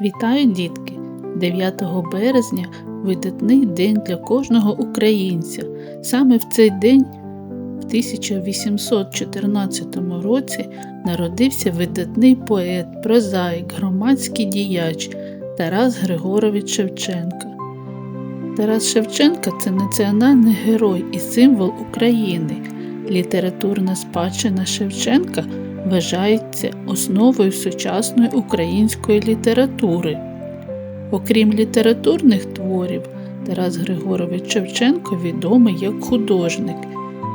Вітаю, дітки! 9 березня видатний день для кожного українця. Саме в цей день, в 1814 році, народився видатний поет, прозаїк, громадський діяч Тарас Григорович Шевченка. Тарас Шевченка це національний герой і символ України. Літературна спадщина Шевченка вважається основою сучасної української літератури. Окрім літературних творів, Тарас Григорович Шевченко відомий як художник.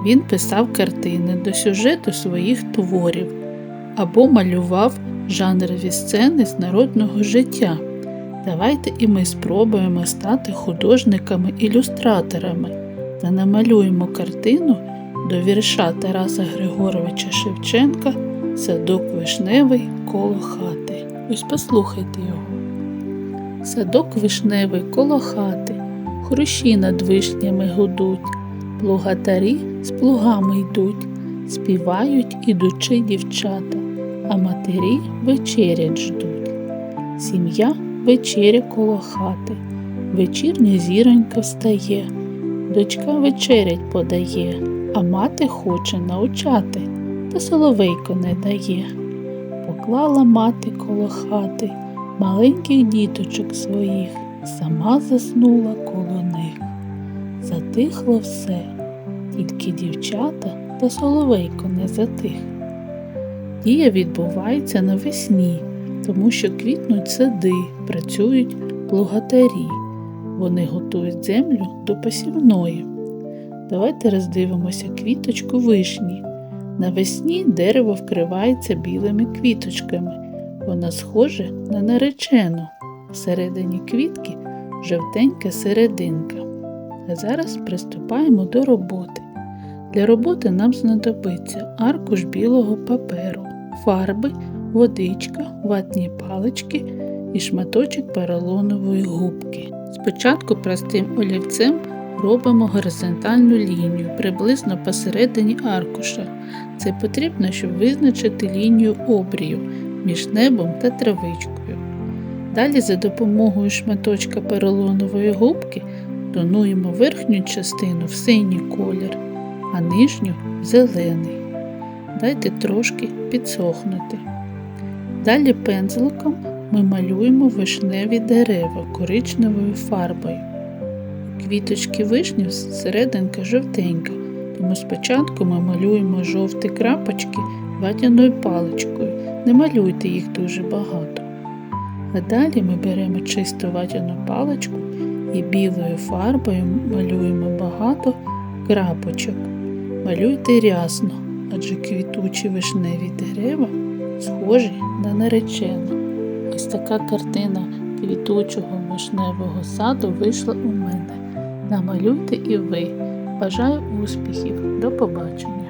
Він писав картини до сюжету своїх творів або малював жанрові сцени з народного життя. Давайте і ми спробуємо стати художниками-ілюстраторами та намалюємо картину до вірша Тараса Григоровича Шевченка Садок вишневий коло хати. Ось послухайте його. Садок вишневий коло хати, хрущі над вишнями гудуть, плугатарі з плугами йдуть, співають ідучи дівчата, а матері вечерять ждуть. Сім'я вечеря коло хати, вечірня зіронька встає, дочка вечерять подає, а мати хоче научати, та соловейко не дає. Поклала мати коло хати маленьких діточок своїх, сама заснула коло них. Затихло все, тільки дівчата та соловейко не затих. Дія відбувається навесні, тому що квітнуть сади, працюють плугатарі. Вони готують землю до посівної. Давайте роздивимося квіточку вишні. Навесні дерево вкривається білими квіточками. Вона схожа на наречену. Всередині квітки жовтенька серединка. А зараз приступаємо до роботи. Для роботи нам знадобиться аркуш білого паперу, фарби, водичка, ватні палички і шматочок поролонової губки. Спочатку простим олівцем робимо горизонтальну лінію приблизно посередині аркуша. Це потрібно, щоб визначити лінію обрію між небом та травичкою. Далі за допомогою шматочка поролонової губки тонуємо верхню частину в синій колір, а нижню в зелений. Дайте трошки підсохнути. Далі пензликом ми малюємо вишневі дерева коричневою фарбою. Квіточки вишні серединка жовтенька, тому спочатку ми малюємо жовті крапочки ватяною паличкою. Не малюйте їх дуже багато. А далі ми беремо чисту ватяну паличку і білою фарбою малюємо багато крапочок. Малюйте рясно, адже квітучі вишневі дерева схожі на наречену. Ось така картина квітучого вишневого саду вийшла у мене. Намалюйте і ви. Бажаю успіхів. До побачення!